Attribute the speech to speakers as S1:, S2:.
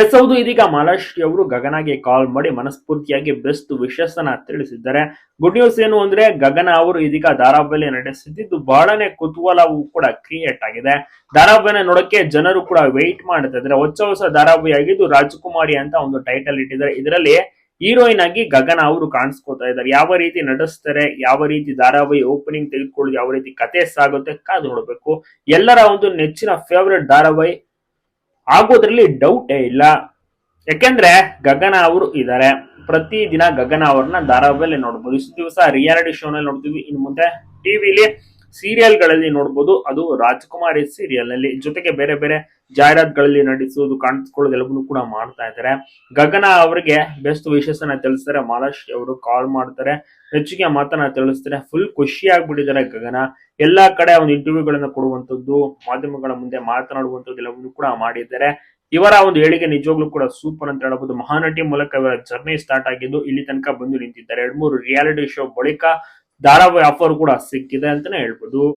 S1: S ಹೌದು ಇದೀಗ ಮಾಲಾಶ್ರೀ ಅವರು ಗಗನಾಗೆ ಕಾಲ್ ಮಾಡಿ ಮನಸ್ಫೂರ್ತಿಯಾಗಿ ಬೆಸ್ಟ್ ವಿಶಸ್ ಅನ್ನ ತಿಳಿಸಿದ್ದಾರೆ. ಗುಡ್ ನ್ಯೂಸ್ ಏನು ಅಂದ್ರೆ ಗಗನ ಅವರು ಇದೀಗ ಧಾರಾವಾಹಿ ನಡೆಸುತ್ತಿದ್ದು ಬಹಳನೇ ಕುತೂಹಲವು ಕೂಡ ಕ್ರಿಯೇಟ್ ಆಗಿದೆ. ಧಾರಾವಾಹಿನ ನೋಡಕ್ಕೆ ಜನರು ಕೂಡ ವೆಯ್ಟ್ ಮಾಡ್ತಾ ಇದ್ದಾರೆ. ಹೊಸ ಹೊಸ ಧಾರಾವಾಹಿ ಆಗಿದ್ದು ರಾಜಕುಮಾರಿ ಅಂತ ಒಂದು ಟೈಟಲ್ ಇಟ್ಟಿದ್ದಾರೆ. ಇದರಲ್ಲಿ ಹೀರೋಯಿನ್ ಆಗಿ ಗಗನ ಅವರು ಕಾಣಿಸ್ಕೊತಾ ಇದ್ದಾರೆ. ಯಾವ ರೀತಿ ನಡೆಸ್ತಾರೆ ಯಾವ ರೀತಿ ಧಾರಾವಾಹಿ ಓಪನಿಂಗ್ ತೆಗೆದುಕೊಳ್ಳೋದು, ಯಾವ ರೀತಿ ಕತೆ ಸಾಗುತ್ತೆ ಕಾದು ನೋಡಬೇಕು. ಎಲ್ಲರ ಒಂದು ನೆಚ್ಚಿನ ಫೇವರೆಟ್ ಧಾರಾವಾಹಿ ಆಗೋದ್ರಲ್ಲಿ ಡೌಟೇ ಇಲ್ಲ. ಯಾಕೆಂದ್ರೆ ಗಗನ ಅವರು ಇದ್ದಾರೆ ಪ್ರತಿ ದಿನ ಗಗನ ಅವ್ರನ್ನ ಧಾರಾವಾಹಿಯಲ್ಲಿ ನೋಡ್ಬೋದು. ಇಷ್ಟು ದಿವಸ ರಿಯಾಲಿಟಿ ಶೋನಲ್ಲಿ ನೋಡ್ತೀವಿ. ಇನ್ನು ಮುಂದೆ ಟಿವಿಲಿ ಸೀರಿಯಲ್ಗಳಲ್ಲಿ ನೋಡ್ಬೋದು. ಅದು ರಾಜಕುಮಾರಿ ಸೀರಿಯಲ್ನಲ್ಲಿ ಜೊತೆಗೆ ಬೇರೆ ಬೇರೆ ಜಾಹೀರಾತುಗಳಲ್ಲಿ ನಟಿಸುವುದು ಕಾಣಿಸ್ಕೊಳ್ಳೋದು ಎಲ್ಲವನ್ನೂ ಕೂಡ ಮಾಡ್ತಾ ಇದ್ದಾರೆ. ಗಗನ ಅವರಿಗೆ ಬೆಸ್ಟ್ ವಿಶೇಷನ ಅನ್ನ ತಿಳಿಸ್ತಾರೆ. ಮಹಾರಾಷ್ಟ್ರ ಅವರು ಕಾಲ್ ಮಾಡ್ತಾರೆ. ಹೆಚ್ಚಿಗೆ ಮಾತನ್ನ ತಿಳಿಸ್ತಾರೆ. ಫುಲ್ ಖುಷಿ ಆಗ್ಬಿಟ್ಟಿದ್ದಾರೆ ಗಗನ. ಎಲ್ಲಾ ಕಡೆ ಒಂದು ಇಂಟರ್ವ್ಯೂಗಳನ್ನ ಕೊಡುವಂಥದ್ದು, ಮಾಧ್ಯಮಗಳ ಮುಂದೆ ಮಾತನಾಡುವಂಥದ್ದು ಎಲ್ಲವನ್ನೂ ಕೂಡ ಮಾಡಿದ್ದಾರೆ. ಇವರ ಒಂದು ಹೇಳಿಕೆ ನಿಜವಾಗ್ಲೂ ಕೂಡ ಸೂಪರ್ ಅಂತ ಹೇಳಬಹುದು ಮಹಾನಟಿ ಮೂಲಕ ಇವರ ಜರ್ನಿ ಸ್ಟಾರ್ಟ್ ಆಗಿದ್ದು ಇಲ್ಲಿ ತನಕ ಬಂದು ನಿಂತಿದ್ದಾರೆ. ಎರಡ್ ಮೂರು ರಿಯಾಲಿಟಿ ಶೋ ಬಳಿಕ ಧಾರಾವಾಹಿ ಆಫರ್ ಕೂಡ ಸಿಕ್ಕಿದೆ ಅಂತಾನೆ ಹೇಳ್ಬೋದು.